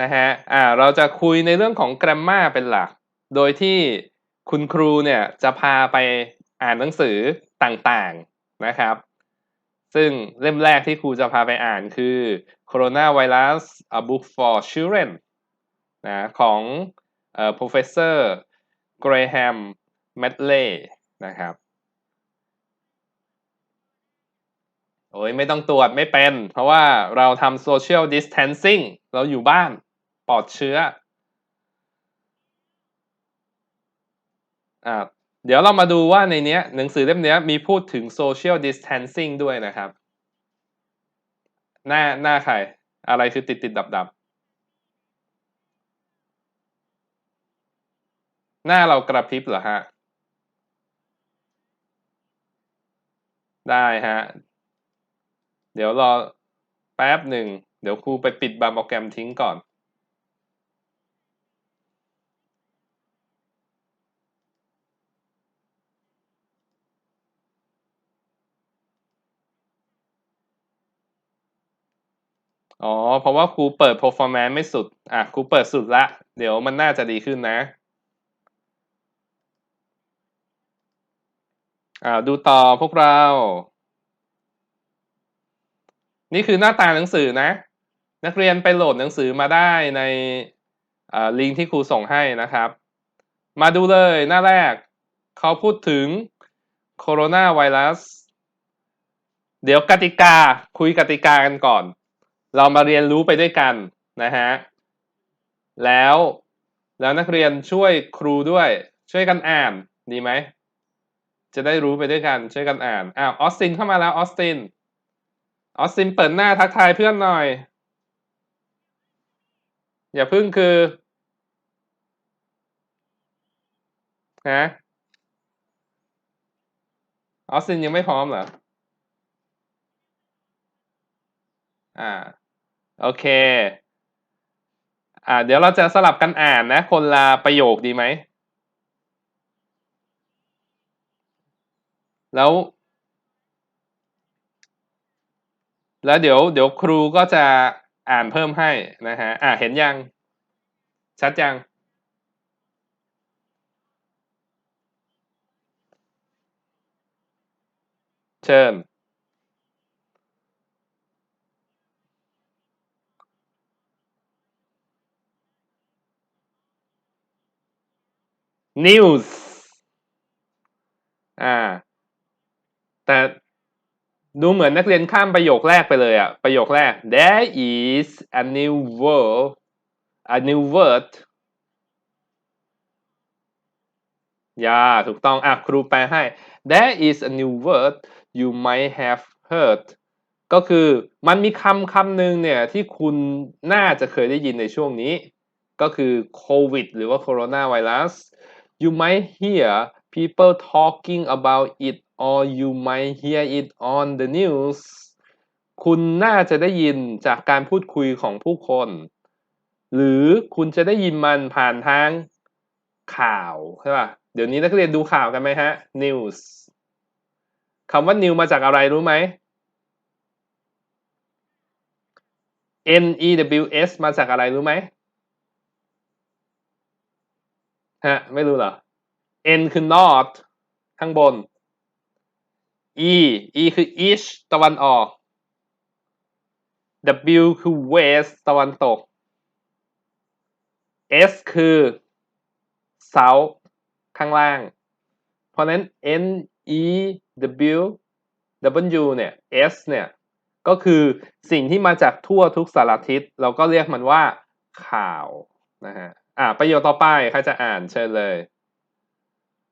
นะฮะอ่าเราจะคุยในเรื่องของ grammar เป็นหลัก โดยที่คุณครูเนี่ยจะพาไปอ่านหนังสือต่างๆนะครับ ซึ่งเล่มแรกที่ครูจะพาไปอ่านคือ Coronavirus A Book for Children นะของเอ่อ professor Graham Medley นะครับ โอ้ยไม่ต้องตรวจไม่เป็น เพราะว่าเราทำ social distancing เราอยู่บ้านปลอดเชื้ออ่าเดี๋ยวเรามาดูว่าในเนี้ยหนังสือเล่มเนี้ยมีพูดถึง social distancing ด้วยนะครับ หน้าหน้าใคร อะไรคือติดติดดับดับหน้าเรากระพริบเหรอฮะ ได้ฮะ เดี๋ยวรอแป๊บหนึ่ง เดี๋ยวครูไปปิดบางโปรแกรมทิ้งก่อนอ๋อ เพราะว่าครูเปิด performance ไม่สุด อะ ครูเปิดสุดละ เดี๋ยวมันน่าจะดีขึ้นนะ อ่า ดูต่อพวกเรา นี่คือหน้าตาหนังสือนะ นักเรียนไปโหลดหนังสือมาได้ในลิงก์ที่ครูส่งให้นะครับ มาดูเลยหน้าแรก เขาพูดถึงโคโรนาไวรัสเดี๋ยวกติกาคุยกติกากันก่อน เรามาเรียนรู้ไปด้วยกันนะฮะแล้วแล้วนักเรียนช่วยครูด้วย ช่วยกันอ่านดีไหมจะได้รู้ไปด้วยกันช่วยกันอ่านอ้าวออสตินเข้ามาแล้วออสติน ออสตินเปิดหน้าทักทายเพื่อนหน่อย อย่าพึ่งคือฮะออสตินยังไม่พร้อมเหรอ อ่า โอเค อ่า เดี๋ยวเราจะสลับกันอ่านนะ คนละประโยคดีไหม แล้ว แล้วเดี๋ยวเดี๋ยวครูก็จะอ่านเพิ่มให้นะฮะอ่าเห็นยัง ชัดยังเชิญ news อ่า แต่ ดูเหมือนนักเรียนข้ามประโยคแรกไปเลยอะประโยคแรก there is a new world a new word อย่าถูกต้องอะครูแปลให้ there is a new word you might have heard ก็คือมันมีคำคำหนึ่งเนี่ยที่คุณน่าจะเคยได้ยินในช่วงนี้ ก็คือโควิดหรือว่าโคโรนาไวรัส you might hear people talking about it or you might hear it on the news คุณน่าจะได้ยินจากการพูดคุยของผู้คน หรือคุณจะได้ยินมันผ่านทางข่าวใช่ป่ะ เดี๋ยวนี้นักเรียนดูข่าวกันไหมฮะ news คำว่า new มาจากอะไรรู้ไหม N E W S มาจากอะไรรู้ไหมฮะไม่รู้เหรอ N คือ north ข้างบน E E คือ east ตะวันออก W คือ west ตะวันตก S คือ south ข้างล่าง เพราะนั้น N E W W เนี่ย S เนี่ย ก็คือสิ่งที่มาจากทั่วทุกสารทิศ เราก็เรียกมันว่าข่าวนะฮะ อ่า ประโยคต่อไปใครจะอ่านเชิญเลย